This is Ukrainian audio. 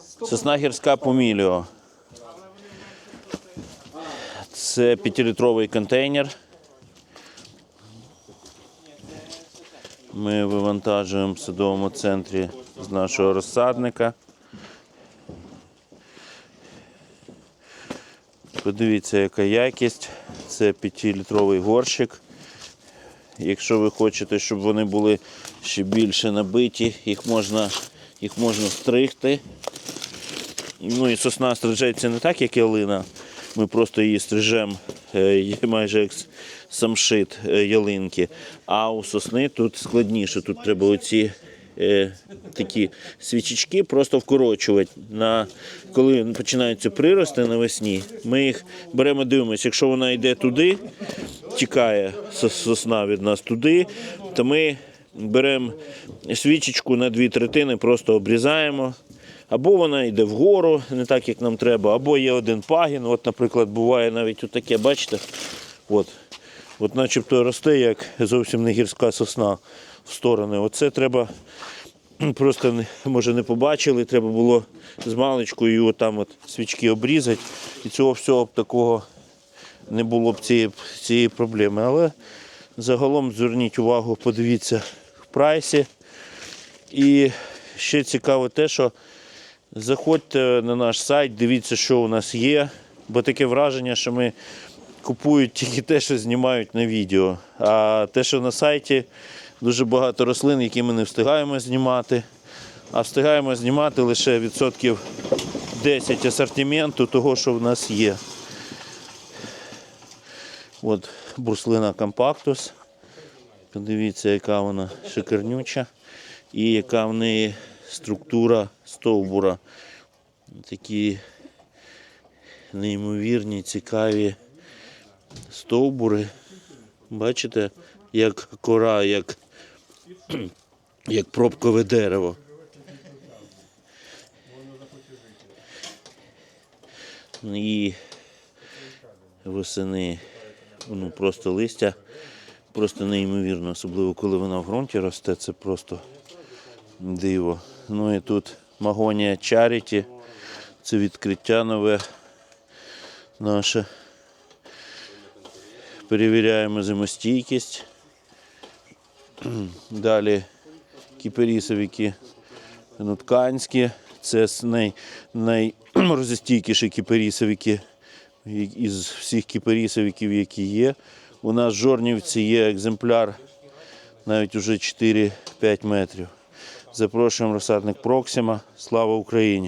Сосна гірська поміліо. Це 5-літровий контейнер. Ми вивантажуємо в садовому центрі з нашого розсадника. Подивіться, яка якість. Це 5-літровий горщик. Якщо ви хочете, щоб вони були ще більше набиті, їх можна, їх можна стригти. Ну і сосна стрижеться не так, як ялина. Ми просто її стрижемо е, майже як самшит е, ялинки. А у сосни тут складніше. Тут треба оці е, такі свічечки просто вкорочувати. На, коли починаються прирости навесні, ми їх беремо, дивимося, якщо вона йде туди, тікає сосна від нас туди, то ми беремо свічечку на дві третини, просто обрізаємо. Або вона йде вгору, не так, як нам треба, або є один пагін. От, наприклад, буває навіть отаке, бачите? От, от начебто росте, як зовсім не гірська сосна в сторони. Оце треба просто може не побачили, треба було з маличкою отам от свічки обрізати. І цього всього б такого не було б цієї, цієї проблеми. Але загалом зверніть увагу, подивіться в прайсі. І ще цікаво те, що заходьте на наш сайт, дивіться, що у нас є, бо таке враження, що ми купують тільки те, що знімають на відео. А те, що на сайті дуже багато рослин, які ми не встигаємо знімати, а встигаємо знімати лише відсотків 10 асортименту того, що в нас є. От бруслина компактус. Подивіться, яка вона шикарнюча і яка в неї структура стовбура. Такі неймовірні, цікаві стовбури. Бачите, як кора, як, як пробкове дерево. І восени ну, просто листя, просто неймовірно, особливо коли вона в ґрунті росте, це просто диво. Ну і тут магонія Charity, це відкриття нове наше. Перевіряємо зимостійкість. Далі кіперісовики нутканські. Це най, найморозостійкіші кіперісовики із всіх кіперісовиків, які є. У нас в Жорнівці є екземпляр навіть уже 4-5 метрів. Запрошуємо розсадник Проксима. Слава Україні!